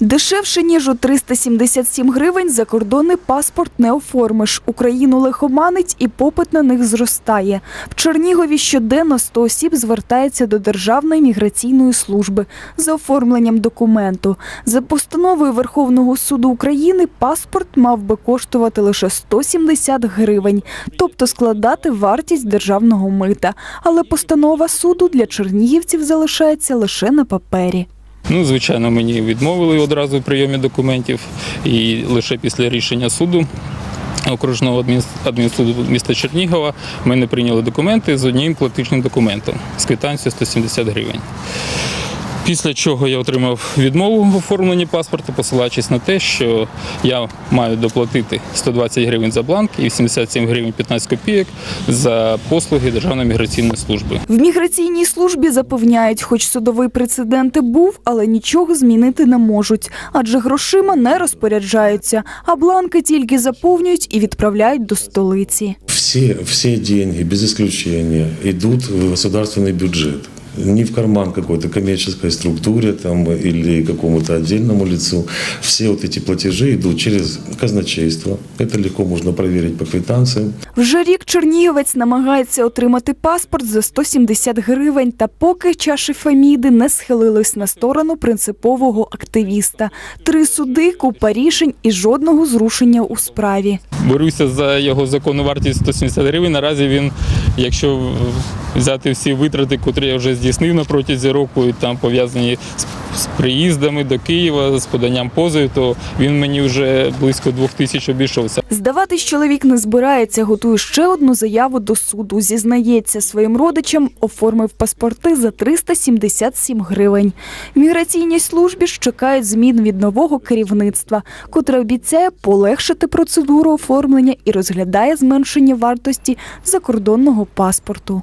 Дешевше ніж у 377 гривень закордонний паспорт не оформиш. Україну лихоманить і попит на них зростає. В Чернігові щоденно 100 осіб звертається до Державної міграційної служби за оформленням документу. За постановою Верховного суду України паспорт мав би коштувати лише 170 гривень, тобто складати вартість державного мита. Але постанова суду для чернігівців залишається лише на папері. Ну, звичайно, мені відмовили одразу в прийомі документів, і лише після рішення суду. Окружного адмінс- адмінсуду міста Чернігова ми не прийняли документи з одним платичним документом з квитанцією 170 гривень. Після чого я отримав відмову в оформленні паспорта, посилаючись на те, що я маю доплатити 120 гривень за бланк і 87 гривень 15 копійок за послуги Державної міграційної служби. В міграційній службі запевняють, хоч судовий прецедент і був, але нічого змінити не можуть, адже грошима не розпоряджаються, а бланки тільки заповнюють і відправляють до столиці. Все, все деньги, без исключения, идут в государственный бюджет. Не в карман какой-то коммерческой структуре там, или какому-то отдельному лицу. Все вот эти платежи идут через казначейство. Это легко можно проверить по квитанциям. Вже рік чернігівець намагається отримати паспорт за 170 гривень, та поки чаші Феміди не схилились на сторону принципового активіста. Три суди, купа рішень і жодного зрушення у справі. Беруся за його законну вартість 170 гривень. Наразі він, якщо взяти всі витрати, котрі я вже здійснив на протязі року, і там пов'язані з, з приїздами до Києва, з поданням позовів, то він мені вже близько двох тисяч обійшовся. Здаватись чоловік не збирається, готує ще одну заяву до суду. Зізнається своїм родичам, оформив паспорти за 377 гривень. В міграційній службі ж чекають змін від нового керівництва, котре обіцяє полегшити процедуру оформлення і розглядає зменшення вартості закордонного паспорту.